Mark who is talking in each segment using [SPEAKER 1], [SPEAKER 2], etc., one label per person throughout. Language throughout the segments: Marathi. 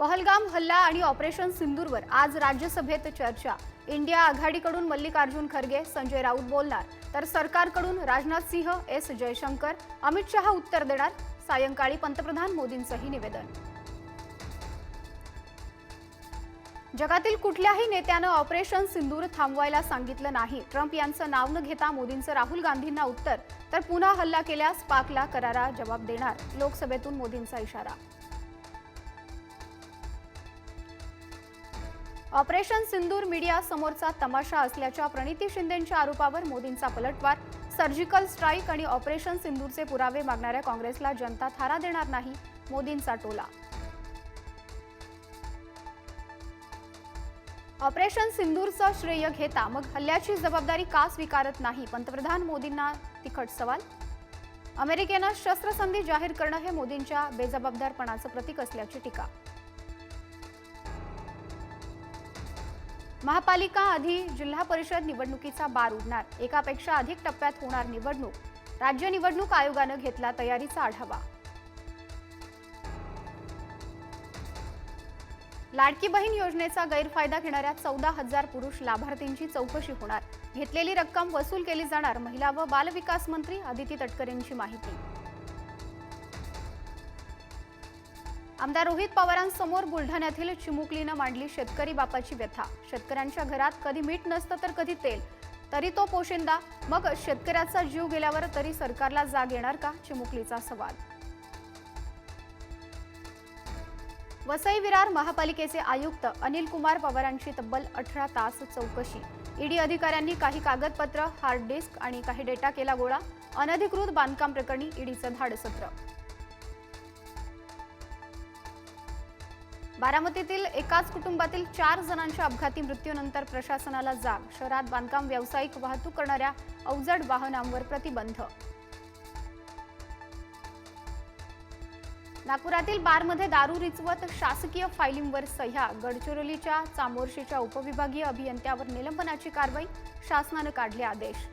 [SPEAKER 1] पहलगाम हल्ला आणि ऑपरेशन सिंदूरवर आज राज्यसभेत चर्चा. इंडिया आघाडीकडून मल्लिकार्जुन खरगे संजय राऊत बोलणार. तर सरकारकडून राजनाथ सिंह एस जयशंकर अमित शहा उत्तर देणार. सायंकाळी पंतप्रधान मोदींचंही निवेदन. जगातील कुठल्याही नेत्यानं ऑपरेशन सिंदूर थांबवायला सांगितलं नाही. ट्रम्प यांचं नाव न घेता मोदींचं राहुल गांधींना उत्तर. तर पुन्हा हल्ला केल्यास पाकला करारा जबाब देणार. लोकसभेतून मोदींचा इशारा. ऑपरेशन सिंदूर मीडिया समोरचा तमाशा असल्याच्या प्रणिती शिंदेच्या आरोपावर मोदींचा पलटवार. सर्जिकल स्ट्राईक आणि ऑपरेशन सिंदूरचे पुरावे मागणाऱ्या काँग्रेसला जनता थारा देणार नाही मोदींचा टोला. ऑपरेशन सिंदूरचं श्रेय घेता मग हल्ल्याची जबाबदारी का स्वीकारत नाही पंतप्रधान मोदींना तिखट सवाल? अमेरिकेनं शस्त्रसंधी जाहीर करणं हे मोदींच्या बेजबाबदारपणाचं प्रतीक असल्याची टीका. महापालिका आधी जिल्हा परिषद निवडणुकीचा बार उडणार. एकापेक्षा अधिक टप्प्यात होणार निवडणूक. राज्य निवडणूक आयोगानं घेतला तयारीचा आढावा. लाडकी बहीण योजनेचा गैरफायदा घेणाऱ्या चौदा हजार पुरुष लाभार्थींची चौकशी होणार. घेतलेली रक्कम वसूल केली जाणार. महिला व बालविकास मंत्री अदिती तटकरेंची माहिती. आमदार रोहित पवारांसमोर बुलढाण्यातील चिमुकलीनं मांडली शेतकरी बापाची व्यथा. शेतकऱ्यांच्या घरात कधी मीठ नसतं तर कधी तेल. तरी तो पोशिंदा. मग शेतकऱ्याचा जीव गेल्यावर तरी सरकारला जाग येणार का? चिमुकलीचा सवाल. वसई विरार महापालिकेचे आयुक्त अनिल कुमार पवारांची तब्बल अठरा तास चौकशी. ईडी अधिकाऱ्यांनी काही कागदपत्र हार्ड डिस्क आणि काही डेटा केला गोळा. अनधिकृत बांधकाम प्रकरणी ईडीचं धाडसत्र. बारामतीतील एकाच कुटुंबातील चार जणांच्या अपघाती मृत्यूनंतर प्रशासनाला जाग. शहरात बांधकाम व्यावसायिक वाहतूक करणाऱ्या अवजड वाहनांवर प्रतिबंध. नागपुरातील बारमध्ये दारू रिचवत शासकीय फायलिंगवर सह्या. गडचिरोलीच्या चामोर्शीच्या उपविभागीय अभियंत्यावर निलंबनाची कारवाई शासनानं काढले आदेश.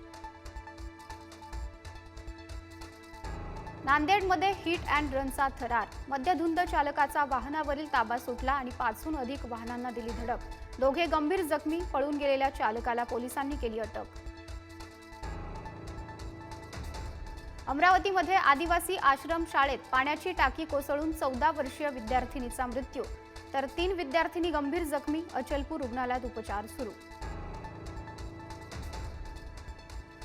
[SPEAKER 1] नांदेडमध्ये हिट अँड रनचा थरार. मध्यधुंद चालकाचा वाहनावरील ताबा सुटला आणि पाचहून अधिक वाहनांना दिली धडक. दोघे गंभीर जखमी पळून गेलेल्या चालकाला पोलिसांनी केली अटक. अमरावतीमध्ये आदिवासी आश्रम शाळेत पाण्याची टाकी कोसळून चौदा वर्षीय विद्यार्थिनीचा मृत्यू. तर तीन विद्यार्थिनी गंभीर जखमी अचलपूर रुग्णालयात उपचार सुरू.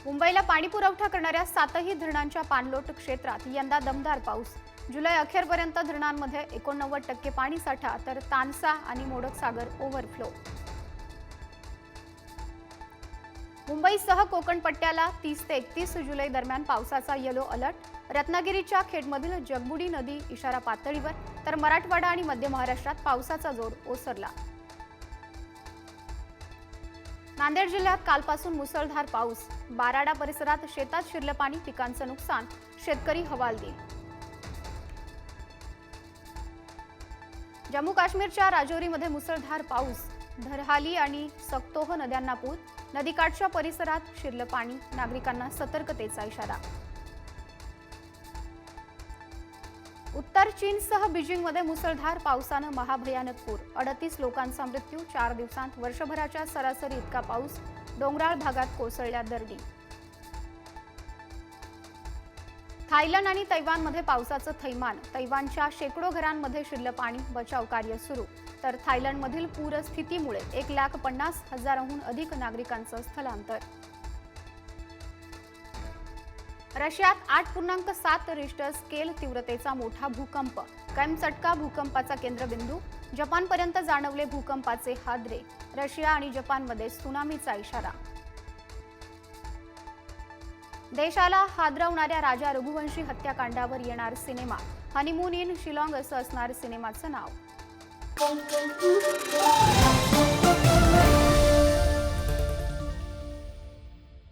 [SPEAKER 1] मुंबईला पाणी पुरवठा करणाऱ्या सातही धरणांच्या पाणलोट क्षेत्रात यंदा दमदार पाऊस. जुलै अखेरपर्यंत धरणांमध्ये एकोणनव्वद टक्के पाणीसाठा तर तानसा आणि मोडकसागर ओव्हरफ्लो मुंबईसह कोकण पट्ट्याला तीस ते एकतीस जुलै दरम्यान पावसाचा येलो अलर्ट रत्नागिरीच्या खेडमधील जगबुडी नदी इशारा पातळीवर तर मराठवाडा आणि मध्य महाराष्ट्रात पावसाचा जोर ओसरला. नांदेड जिल्ह्यात कालपासून मुसळधार पाऊस. बाराडा परिसरात शेतात शिरलं पाणी पिकांचं नुकसान. शेतकरी हवालदिल जम्मू काश्मीरच्या राजौरीमध्ये मुसळधार पाऊस. धरहाली आणि सक्तोह नद्यांना पूर. नदीकाठच्या परिसरात शिरलं पाणी. नागरिकांना सतर्कतेचा इशारा. उत्तर चीनसह बीजिंगमध्ये मुसळधार पावसानं महाभयानक पूर. अडतीस लोकांचा मृत्यू चार दिवसांत वर्षभराच्या सरासरी इतका पाऊस डोंगराळ भागात कोसळल्या दरडी. थायलंड आणि तैवानमध्ये पावसाचं थैमान. तैवानच्या शेकडो घरांमध्ये शिरलं पाणी बचाव कार्य सुरू. तर थायलंडमधील पूरस्थितीमुळे एक लाख पन्नास हजाराहून अधिक नागरिकांचं स्थलांतर. रशियात आठ पूर्णांक सात रिश्टर स्केल तीव्रतेचा मोठा भूकंप. कैमचटका भूकंपाचा केंद्रबिंदू. जपानपर्यंत जाणवले भूकंपाचे हादरे. रशिया आणि जपानमध्ये सुनामीचा इशारा. देशाला हादरवणाऱ्या राजा रघुवंशी हत्याकांडावर येणार सिनेमा. हनीमून इन शिलाँग असं असणार सिनेमाचं नाव.